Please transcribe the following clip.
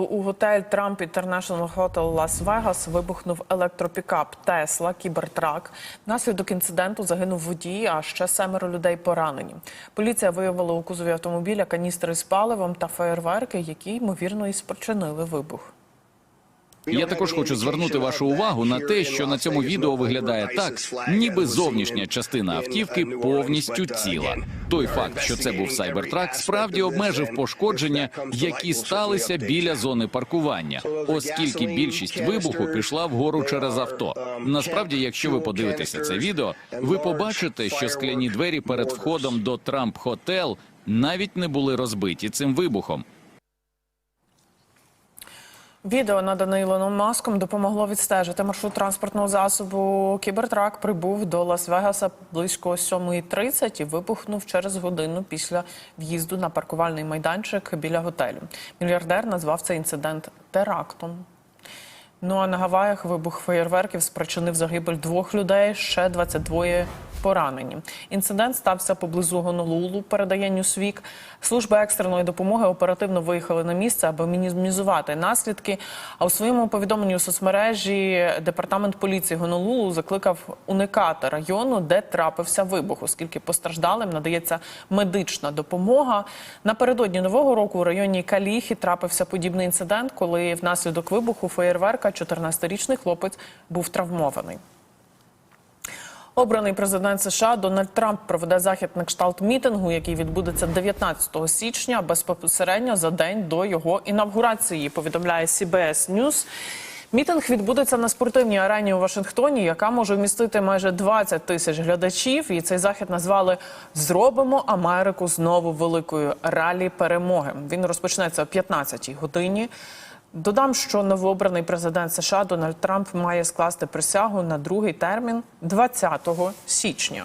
У готель Трамп Інтернешнл Хотел Лас-Вегас вибухнув електропікап Тесла Кібертрак. Внаслідок інциденту загинув водій, а ще семеро людей поранені. Поліція виявила у кузові автомобіля каністри з паливом та феєрверки, які ймовірно і спричинили вибух. Я також хочу звернути вашу увагу на те, що на цьому відео виглядає так, ніби зовнішня частина автівки повністю ціла. Той факт, що це був сайбертрак, справді обмежив пошкодження, які сталися біля зони паркування, оскільки більшість вибуху пішла вгору через авто. Насправді, якщо ви подивитеся це відео, ви побачите, що скляні двері перед входом до Трамп Хотел навіть не були розбиті цим вибухом. Відео, надане Ілоном Маском, допомогло відстежити маршрут транспортного засобу. Кібертрак прибув до Лас-Вегаса близько 7.30 і вибухнув через годину після в'їзду на паркувальний майданчик біля готелю. Мільярдер назвав цей інцидент терактом. Ну а на Гаваях вибух феєрверків спричинив загибель двох людей, ще 22 поранені. Інцидент стався поблизу Гонолулу, передає Ньюсвік. Служби екстреної допомоги оперативно виїхали на місце, аби мінімізувати наслідки. А у своєму повідомленні у соцмережі департамент поліції Гонолулу закликав уникати району, де трапився вибух, оскільки постраждалим надається медична допомога. Напередодні нового року у районі Каліхі трапився подібний інцидент, коли внаслідок вибуху феєрверка 14-річний хлопець був травмований. Обраний президент США Дональд Трамп проведе захід на кшталт мітингу, який відбудеться 19 січня, безпосередньо за день до його інавгурації. Повідомляє CBS News. Мітинг відбудеться на спортивній арені у Вашингтоні, яка може вмістити майже 20 тисяч глядачів. І цей захід назвали Зробимо Америку знову великою ралі перемоги. Він розпочнеться о 15-й годині. Додам, що новообраний президент США Дональд Трамп має скласти присягу на другий термін 20 січня.